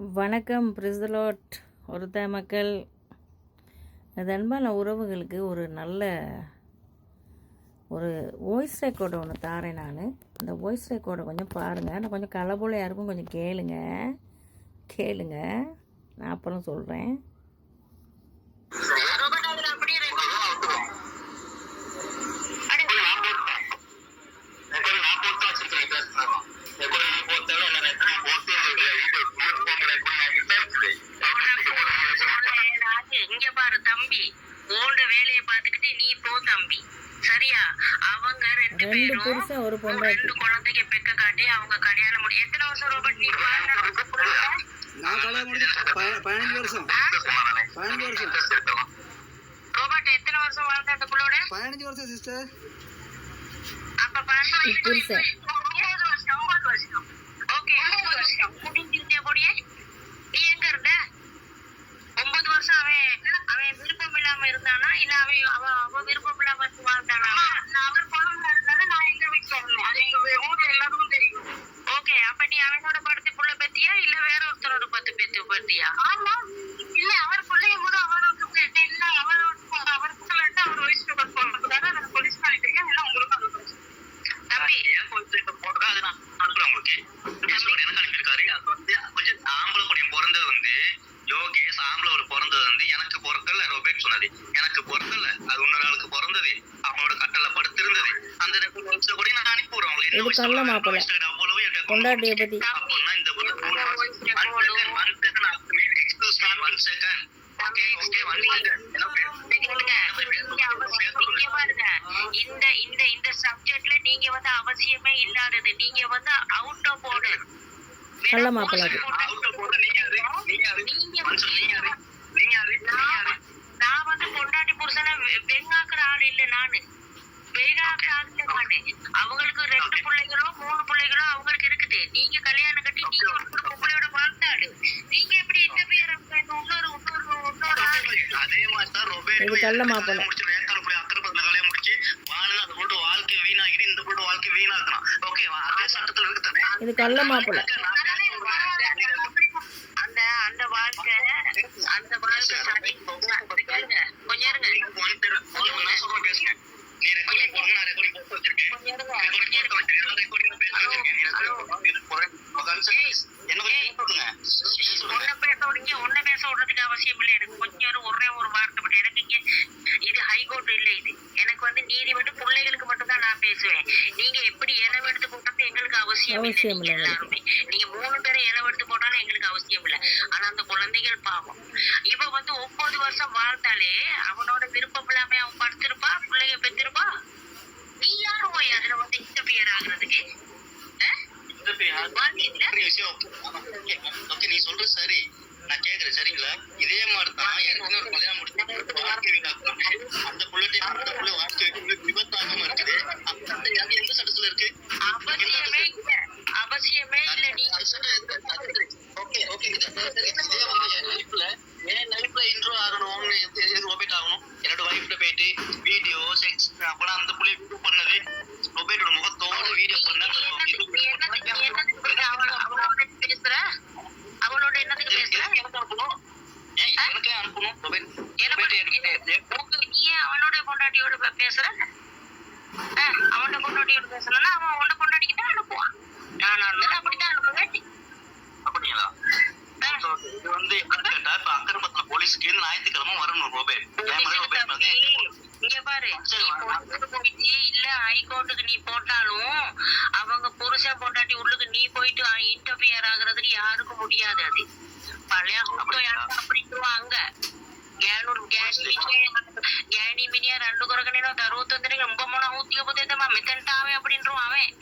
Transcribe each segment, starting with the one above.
வணக்கம் பிரிசலோட். ஒருத்த மக்கள் அது அன்பான உறவுகளுக்கு ஒரு நல்ல ஒரு வாய்ஸ் ரெக்கார்டு ஒன்று தாரேன் நான். அந்த வாய்ஸ் ரெக்கார்டை கொஞ்சம் பாருங்கள் நான் கொஞ்சம் கலபோல யாருக்கும் கொஞ்சம் கேளுங்க. கேளுங்க. நான் அப்புறம் சொல்கிறேன் சரியா அவங்க ரெண்டு பேரும் புருஷன் ஒரு பொண்டாட்டி ரெண்டு குழந்தைக்கு பெக்க காட்டி அவங்க கல்யாணம் முடி எத்தனை வருஷம் ரோபர்ட் நீ நான் கல்யாணம் முடிஞ்சு ப- பதினஞ்சு வருஷம் பதினஞ்சு வருஷம் ரோபர்ட் எத்தனை வருஷம் வாழ்ந்த அந்த புள்ளோட பதினஞ்சு வருஷம் சிஸ்டர் அப்ப. இருபது வருஷம் ஒன்பது வருஷம் ஓகே ஒன்பது வருஷம் முடிஞ்சிருந்தே போடியே நீ எங்க இருந்த ஒன்பது வருஷம் அவன் அவன் விருப்பம் இல்லாம இருந்தானா? இல்ல அவன் அவன் விருப்பம் இல்லாம இருந்து வாழ்ந்தானா அவர் பொண்ணு இருந்தாலும் நான் எங்க வீட்டுல இருந்தேன் அது எங்க ஊர்ல எல்லாருக்கும் தெரியும் ஓகே அப்ப நீ அவனோட படுத்து புள்ள பத்தியா இல்ல வேற ஒருத்தரோட பத்து பெத்து பத்தியா ஆமா இல்ல அவர் பிள்ளைய போது அவருக்கு பெத்து இல்ல அவர் அவர் சொல்லிட்டு அவர் வயசுக்கு போறதுக்காக நான் போலீஸ் பண்ணிட்டு இருக்கேன் இல்ல உங்களுக்கு அனுப்புறேன் தம்பி யோகேஷ் ஆம்பளை ஒரு பிறந்தது வந்து எனக்கு பிறக்கல சொன்னது எனக்கு பிறக்கல அது இன்னொரு ஆளுக்கு பிறந்தது அவனோட கட்டளை படுத்திருந்தது. அந்த ரெண்டு வருஷம் கூட நான் அனுப்பி விடுறேன் அவங்களுக்கு என்ன வயசு மாப்பிள்ளை. அவ்வளவு பற்றி அப்படின்னா இந்த ஒரு. இந்த இந்த இந்த சப்ஜெக்ட்ல நீங்க வந்து அவசியமே இல்லாதது. நீங்க வந்து அவுட் ஆஃப் ஆர்டர் கள்ள மாப்பிள்ளை அது. Out of order, நீங்க யாரு? நீங்க யாரு? one second, நீங்க யாரு? நீங்க யாரு? நீங்க யாரு? நான் வந்து பொண்டாட்டி புருஷனை வெ- வெங்காக்குற ஆள் இல்ல நானு வெங்காக்குற ஆள் இல்ல நானு அவங்களுக்கு ரெண்டு பிள்ளைகளோ மூணு பிள்ளைகளோ அவங்களுக்கு இருக்குது நீங்க கல்யாணம் கட்டி நீங்க ஒரு பொம்பளையோட வாழ்ந்தாடு நீங்க எப்படி இந்த பேர் இன்னொரு இன்னொரு இன்னொரு ஆள் அதே மாதிரி தான் ரொபேட் இது கள்ள மாப்பிள்ளை. முடிச்சு வேக்கால போய் அக்கறைப்பட்டின கல்யாணம் முடிச்சு வாழுது அந்த பொண்ணு வாழ்க்கை வீணாகிட்டு இந்த பொண்ணு வாழ்க்கை வீணாக்கணும் ஓகே அதே சட்டத்துல இருக்கு தானே இது கள்ள மாப்பிள்ளை அந்த அந்த வாழ்க்கை அந்த வாழ்க்கை சரி. கேளுங்க, கொஞ்சம் இருங்க நான் சொல்றேன் பேசுங்க நீ ரெக்கார்டிங் போடுங்க நான் ரெக்கார்டிங் போட்டு வச்சிருக்கேன் கொஞ்சம் இருங்க ரெக்கார்டிங் போட்டு வச்சிருக்கேன் நான் ரெக்கார்டிங் பேச வச்சிருக்கேன் நீ ரெக்கார்டிங் போடுறேன் என்ன கொஞ்சம் போடுங்க உன்னை பேச விடுங்க உன்னை பேச விடுறதுக்கு அவசியம் இல்லை எனக்கு கொஞ்சம் ஒரு ஒரே ஒரு வார்த்தை மட்டும் எனக்கு இங்க இது ஹைகோர்ட் இல்ல இது எனக்கு வந்து நீதி மட்டும் பிள்ளைகளுக்கு மட்டும் தான் நான் பேசுவேன். நீங்க எப்படி இளவு எடுத்து போட்டாலும் எங்களுக்கு அவசியம் இல்லை. எல்லாருமே நீங்க மூணு பேரை இளவு எடுத்து போட்டாலும் எங்களுக்கு அவசியம் இல்லை. ஆனா அந்த குழந்தைகள் பாவம். இவ வந்து ஒன்பது வருஷம் வாழ்ந்தாலே அவனோட விருப்பம் இல்லாம அவன் படுத்திருப்பா பிள்ளைய பெற்றிருப்பா நீ யாரு போய் அதுல வந்து இன்டர்பியர் ஆகுறதுக்கு அஹ்? இந்த பே- வாழ்க்கையில பெரிய விஷயம் ஓகே ஓகே நீ சொல்றது சரி நான் கேக்குறேன் சரிங்களா இதே மாதிரி தான் ஏற்கனவே ஒரு கல்யாணம் முடிச்சு வாழ்க்கை வீணாக்குறாங்க அந்த புள்ளட்டை அந்த புள்ள வாழ்க்கை வி- விபத்தாகாம இருக்குது அந்த அது எந்த சட்டத்துல இருக்கு அவசியமே இல்ல அவசியமே இல்ல நீ ஓகே ஓகே சரி இதே வந்து என் லைஃப்ல என் லைஃப்ல இன்ட்ரோ ஆகணும்னு எது எது ரொபேட் ஆகணும் என்னோட வைஃப்ட போயிட்டு வீடியோ செக்ஸ் அப்பலாம் அந்த புள்ளி இது பண்ணது ரொபேட்டோட முகத்தோட வீடியோ பண்ண நீ என்னத்துக்கு- நீ என்னத்துக்கு- நீ என்னத்துக்கு அவள- அவளோட பேசுற அவளோட என்னத்துக்கு பேசுற எனக்கு அனுப்பணும் ஏன் எனக்கு அனுப்பணும் ரொபேட் என்ன ரொபேட் பண்ண- எனக்கு உங்க- நீ ஏன் அவனோட பொண்டாட்டியோட பேசுற அவனோட பொண்டாட்டியோட பேசணும்னா அவன் அவனோட பொண்டாட்டிக்கிட்ட அனுப்புவான் நான் இருந்தாலும் அப்படித்தான் அனுப்புவேன் அப்படிங்களா அஹ், So, இது வந்து என்னன்னு கேட்டா இப்ப அக்கரப்பத்தின போலீஸ்க்கு ஞாயிற்றுக்கிழமை வரணும் ரொபேட் ஏன் மாதிரி ரொபேட் வந்து இங்க பாரு இல்ல ஹைகோர்ட்டுக்கு நீ போட்டாலும் அவங்க புருஷன் பொண்டாட்டி உள்ளுக்கு நீ போயிட்டு இன்டர்பியர் ஆகுறதுக்கு யாருக்கும் முடியாது அது. பழைய அப்படின்ட்டு ගෑනු ගෑණී මිනිහා රණ්ඩු කරගෙන එනවා. දරුවෝ තුන්දෙනෙක් උඹ මොන හුත්තිය පුතේද මම මෙතෙන්ට ආවේ அப்படின்றோம் அவன்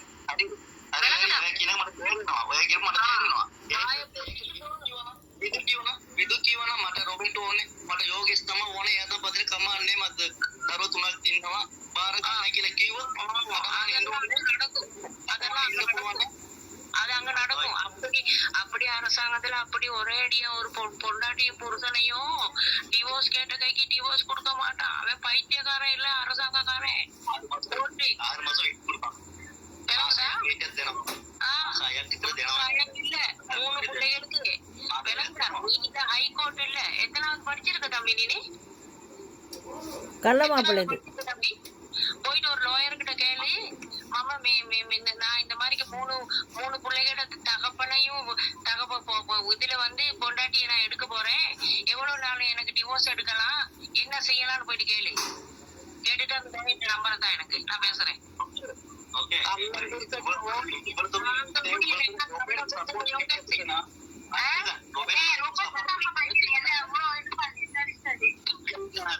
அரசாங்கத்துல அப்படி ஒரே அடியா ஒரு பொண்டாட்டியும் புருஷனையும் டிவோர்ஸ் கேட்ட கைக்கு டிவோர்ஸ் கொடுக்க மாட்டான். அவன் பைத்தியக்காரன் இல்ல அரசாங்கக்காரன். இல்ல. மூணு பிள்ளைகளுக்கு விளங்குறான் ஹைகோர்ட் இல்ல. எத்தனாவது படிச்சிருக்க தம்பி கள்ள மாப்பிள்ளைக்கு மூணு பிள்ளைகளோட தகப்பனையும் தகப்ப இதுல வந்து பொண்டாட்டியை நான் எடுக்க போறேன். எவ்வளவு நாள் எனக்கு டிவோர்ஸ் எடுக்கலாம்? என்ன செய்யலாம்னு போயிட்டு கேளு. கேட்டுட்டு அந்த நம்பரை தான் எனக்கு. நான் பேசுறேன். ஓகே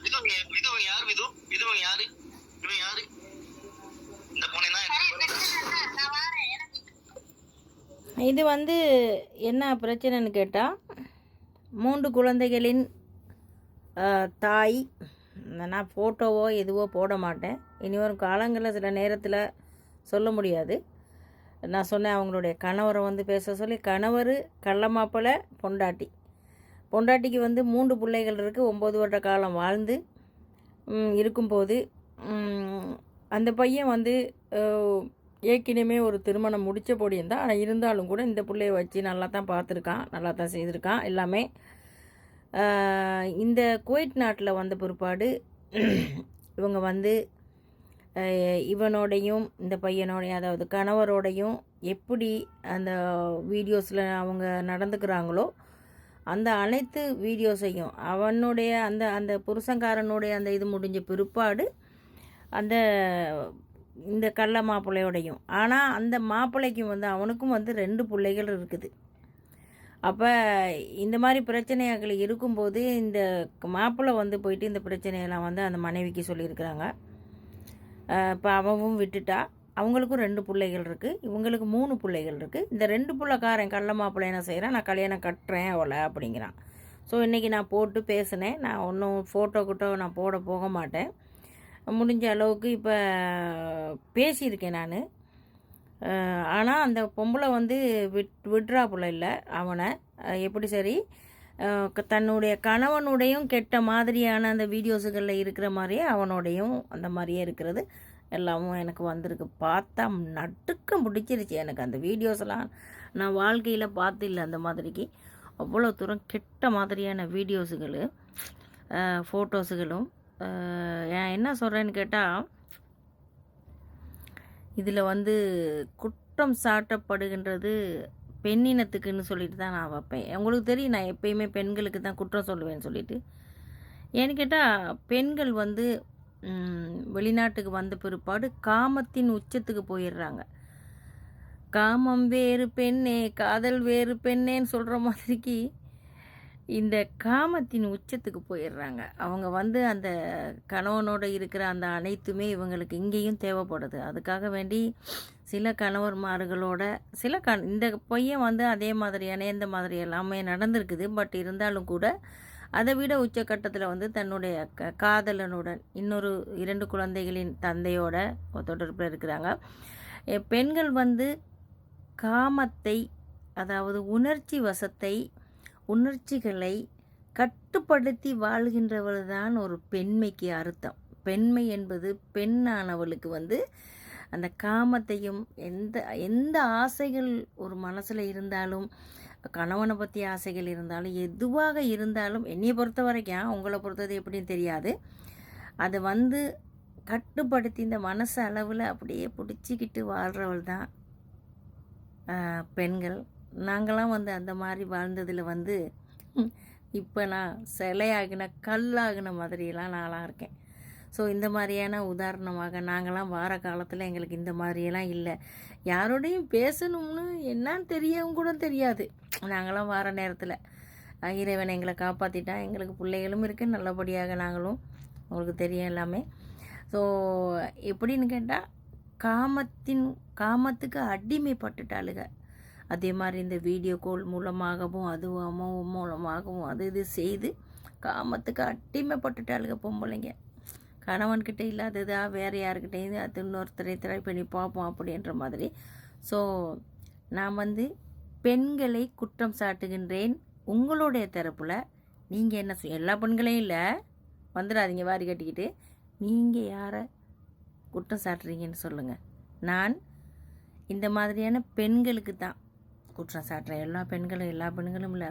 விது விது யார்? விது விது யாரு? இவன் யாரு இந்த பொண்ணு இது வந்து என்ன பிரச்சனைன்னு கேட்டால் மூன்று குழந்தைகளின் தாய் நான் ஃபோட்டோவோ எதுவோ போட மாட்டேன். இனி வரும் காலங்களில் சில நேரத்தில் சொல்ல முடியாது. நான் சொன்னேன் அவங்களுடைய கணவரை வந்து பேச சொல்லி கணவர் கள்ள பொண்டாட்டி. பொண்டாட்டிக்கு வந்து மூன்று பிள்ளைகள் இருக்குது ஒம்பது வருட காலம் வாழ்ந்து இருக்கும்போது அந்த பையன் வந்து ஏற்கனவே ஒரு திருமணம் முடித்த பொடியும் தான் ஆனால் இருந்தாலும் கூட இந்த பிள்ளைய வச்சு நல்லா தான் பார்த்துருக்கான் நல்லா தான் செய்திருக்கான். எல்லாமே இந்த குவைட் நாட்டில் வந்த பிற்பாடு இவங்க வந்து இவனோடையும் இந்த பையனோடையும் அதாவது கணவரோடையும் எப்படி அந்த வீடியோஸில் அவங்க நடந்துக்கிறாங்களோ அந்த அனைத்து வீடியோஸையும் அவனுடைய அந்த அந்த புருஷன்காரனுடைய அந்த இது முடிஞ்ச பிற்பாடு அந்த இந்த கள்ள மாப்பிள்ளையோடையும். ஆனால் அந்த மாப்பிள்ளைக்கும் வந்து அவனுக்கும் வந்து ரெண்டு பிள்ளைகள் இருக்குது. அப்போ இந்த மாதிரி பிரச்சனைகள் இருக்கும்போது இந்த மாப்பிள்ளை வந்து போயிட்டு இந்த பிரச்சனையெல்லாம் வந்து அந்த மனைவிக்கு சொல்லியிருக்கிறாங்க. இப்போ அவவும் விட்டுட்டா. அவங்களுக்கும் ரெண்டு பிள்ளைகள் இருக்குது இவங்களுக்கு மூணு பிள்ளைகள் இருக்குது இந்த ரெண்டு பிள்ளைக்காரன் கள்ள மாப்பிள்ளை என்ன செய்கிறான் நான் கல்யாணம் கட்டுறேன் அவளை அப்படிங்கிறான். ஸோ இன்றைக்கி நான் போட்டு பேசினேன். நான் ஒன்றும் ஃபோட்டோ கிட்டோ நான் போட போக மாட்டேன். முடிஞ்ச அளவுக்கு இப்போ பேசியிருக்கேன் நான். ஆனால் அந்த பொம்பளை வந்து விட் விட்றாப்புல இல்லை அவனை. எப்படி சரி தன்னுடைய கணவனுடையும் கெட்ட மாதிரியான அந்த வீடியோஸுகளில் இருக்கிற மாதிரியே அவனோடையும் அந்த மாதிரியே இருக்கிறது. எல்லாமும் எனக்கு வந்திருக்கு. பார்த்தா நட்டுக்க பிடிச்சிருச்சு எனக்கு அந்த வீடியோஸ்லாம். நான் வாழ்க்கையில் பார்த்து இல்லை அந்த மாதிரிக்கு. அவ்வளோ தூரம் கெட்ட மாதிரியான வீடியோஸுகள் ஃபோட்டோஸுகளும் என்ன சொல்கிறேன்னு கேட்டால் இதில் வந்து குற்றம் சாட்டப்படுகின்றது பெண்ணினத்துக்குன்னு சொல்லிட்டு தான் நான் வைப்பேன். உங்களுக்கு தெரியும் நான் எப்பயுமே பெண்களுக்கு தான் குற்றம் சொல்லுவேன்னு சொல்லிட்டு. ஏன்னு கேட்டால் பெண்கள் வந்து வெளிநாட்டுக்கு வந்த பிற்பாடு காமத்தின் உச்சத்துக்கு போயிடுறாங்க. காமம் வேறு பெண்ணே காதல் வேறு பெண்ணேன்னு சொல்கிற மாதிரிக்கு இந்த காமத்தின் உச்சத்துக்கு போயிடுறாங்க. அவங்க வந்து அந்த கணவனோட இருக்கிற அந்த அனைத்துமே இவங்களுக்கு இங்கேயும் தேவைப்படுது. அதுக்காக வேண்டி சில கணவர்மார்களோட சில க இந்த பையன் வந்து அதே மாதிரியான இந்த மாதிரி எல்லாமே நடந்திருக்குது. பட் இருந்தாலும் கூட அதை விட உச்சக்கட்டத்தில் வந்து தன்னுடைய க காதலனுடன் இன்னொரு இரண்டு குழந்தைகளின் தந்தையோட தொடர்பில் இருக்கிறாங்க. பெண்கள் வந்து காமத்தை அதாவது உணர்ச்சி வசத்தை உணர்ச்சிகளை கட்டுப்படுத்தி வாழ்கின்றவள் தான் ஒரு பெண்மைக்கு அர்த்தம். பெண்மை என்பது பெண்ணானவளுக்கு வந்து அந்த காமத்தையும் எந்த எந்த ஆசைகள் ஒரு மனசில் இருந்தாலும் கணவனை பற்றி ஆசைகள் இருந்தாலும் எதுவாக இருந்தாலும் என்னையை பொறுத்த வரைக்கும் உங்களை பொறுத்தது எப்படின்னு தெரியாது. அதை வந்து கட்டுப்படுத்தி இந்த மனசு அளவில் அப்படியே பிடிச்சிக்கிட்டு வாழ்கிறவள் தான் பெண்கள். நாங்களாம் வந்து அந்த மாதிரி வாழ்ந்ததில் வந்து இப்போ நான் சிலையாகின கல்லாகின மாதிரியெல்லாம் நான்லாம் இருக்கேன். ஸோ இந்த மாதிரியான உதாரணமாக நாங்களாம் வார காலத்தில் எங்களுக்கு இந்த மாதிரியெல்லாம் இல்லை. யாரோடையும் பேசணும்னு என்னன்னு தெரியவும் கூட தெரியாது. நாங்களாம் வார நேரத்தில் இறைவன் எங்களை காப்பாற்றிட்டா எங்களுக்கு பிள்ளைகளும் இருக்குது நல்லபடியாக நாங்களும் உங்களுக்கு தெரியும் எல்லாமே. ஸோ எப்படின்னு கேட்டால் காமத்தின் காமத்துக்கு அடிமைப்பட்டுட்டாளுங்க அதே மாதிரி இந்த வீடியோ கால் மூலமாகவும் அதுவும் மூலமாகவும் அது இது செய்து காமத்துக்கு அட்டிமைப்பட்டுட்டாளுங்க பொம்பளைங்க. கணவன்கிட்ட இல்லாததா வேறு யாருக்கிட்டேயும் அது இன்னொருத்தரை ட்ரை பண்ணி பார்ப்போம் அப்படின்ற மாதிரி. ஸோ நான் வந்து பெண்களை குற்றம் சாட்டுகின்றேன். உங்களுடைய தரப்பில் நீங்கள் என்ன எல்லா பெண்களையும் இல்லை. வந்துடாதீங்க வாரி கட்டிக்கிட்டு. நீங்கள் யாரை குற்றம் சாட்டுறீங்கன்னு சொல்லுங்கள் நான் இந்த மாதிரியான பெண்களுக்கு தான் குற்றம் சாட்டுற எல்லா பெண்களும் எல்லா பெண்களும் இல்லை